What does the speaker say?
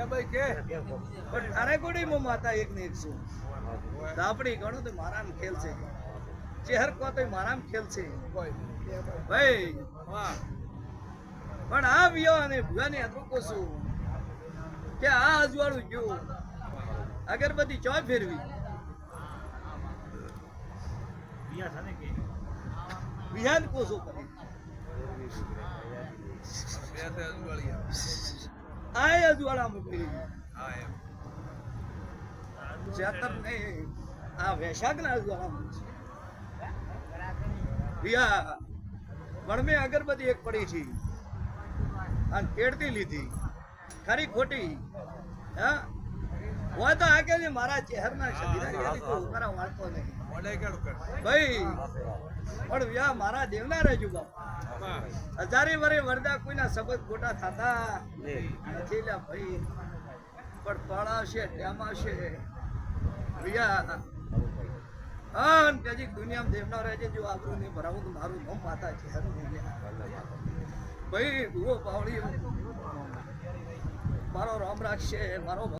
કે ભાઈ કે પણ તારે કોડી માતા એક ને એક છું. દાપડી ગણો તો મારામ ખેલ છે. ચહેર કો તો મારામ ખેલ છે. ભાઈ. પણ આ વિયો અને ભુવાની અતૃકો છું કે આ અજવાળું ગયું. અગરબત્તી ચો ફેરવી. વિહાન કોસો કરી. બે તે અજવાળિયા આ અજવાળામાં ફેરવી હા એમ. ચેતર ને આ વૈશાખના અજવાળામાં છે વિયા વણમે અગરબત્તી એક પડી છે. અને કેળતી લીધી. ખરી ખોટી. હા? હોય તો આ કે મારા ચહેરના ના કે મારા વાળતો નહીં. ભાઈ પણ વ્યા મારા દેવના રહેજો બાપ. હજારે વરે વરદા કોઈના શબ્દ ખોટા થતા નથી લ્યા ભાઈ. પણ પડાવશે ટેમાશે વ્યા દુનિયામાં દેવના રહેજે જો આપણું ને ભરાવું તો મારું નામ માતા છે. ભાઈ ભૂવો પાવડી મારો રામ રાખશે મારો